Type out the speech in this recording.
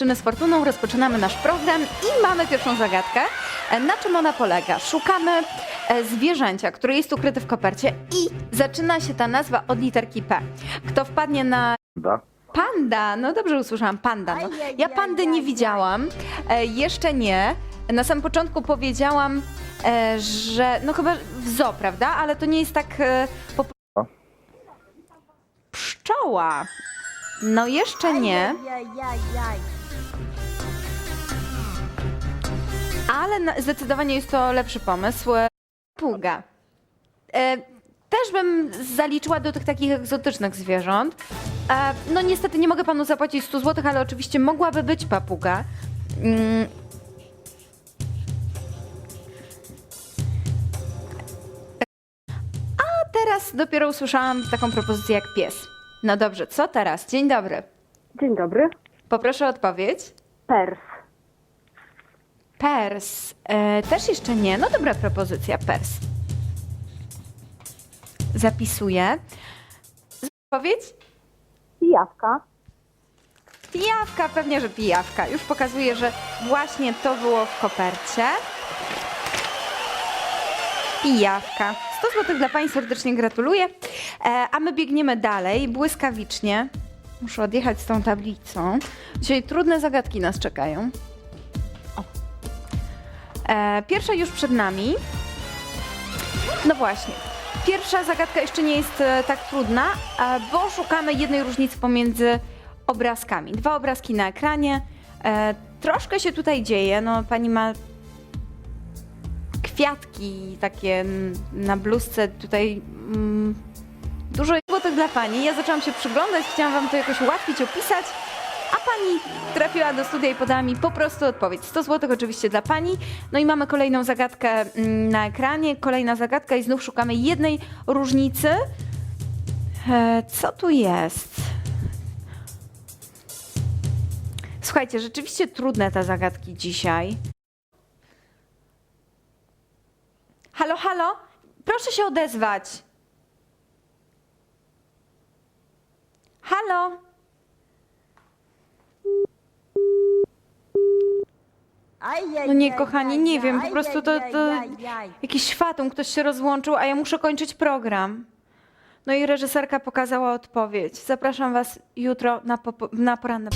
Czyny z Fortuną rozpoczynamy nasz program i mamy pierwszą zagadkę. E, Na czym ona polega? Szukamy e, zwierzęcia, które jest ukryte w kopercie i zaczyna się ta nazwa od literki P. Kto wpadnie na Da. Panda, no dobrze usłyszałam, panda. No. Ja pandy nie widziałam, e, jeszcze nie. Na samym początku powiedziałam, że no chyba w zoo, prawda? Ale to nie jest tak po... Pszczoła. No jeszcze nie. Ale na, zdecydowanie jest to lepszy pomysł. Puga. E, też bym zaliczyła do tych takich egzotycznych zwierząt. E, no niestety nie mogę panu zapłacić 100 zł, ale oczywiście mogłaby być papuga. Mm. A teraz dopiero usłyszałam taką propozycję jak pies. No dobrze, co teraz? Dzień dobry. Dzień dobry. Poproszę o odpowiedź. Pers. Pers. E, też jeszcze nie. No dobra propozycja, pers. Zapisuję. Odpowiedź? Pijawka. Pijawka, pewnie, że pijawka. Już pokazuję, że właśnie to było w kopercie. Pijawka. 100 zł dla Pani serdecznie gratuluję. E, a my biegniemy dalej, błyskawicznie. Muszę odjechać z tą tablicą. Dzisiaj trudne zagadki nas czekają. E, pierwsza już przed nami. No właśnie. Pierwsza zagadka jeszcze nie jest e, tak trudna, e, bo szukamy jednej różnicy pomiędzy obrazkami. Dwa obrazki na ekranie. E, troszkę się tutaj dzieje. No, pani ma kwiatki takie na bluzce tutaj. Mm, dużo złotych dla pani. Ja zaczęłam się przyglądać, chciałam wam to jakoś ułatwić, opisać. A pani trafiła do studia i podała mi po prostu odpowiedź. 100 zł oczywiście dla pani. No i mamy kolejną zagadkę mm, na ekranie. Kolejna zagadka i znów szukamy jednej różnicy. E, co tu jest? Słuchajcie, rzeczywiście trudne te zagadki dzisiaj. Halo, halo? Proszę się odezwać. Halo? No nie, kochani, nie wiem, po prostu to- to-. Jakiś fatum, ktoś się rozłączył, a ja muszę kończyć program. No i reżyserka pokazała odpowiedź. Zapraszam Was jutro na, na poranne.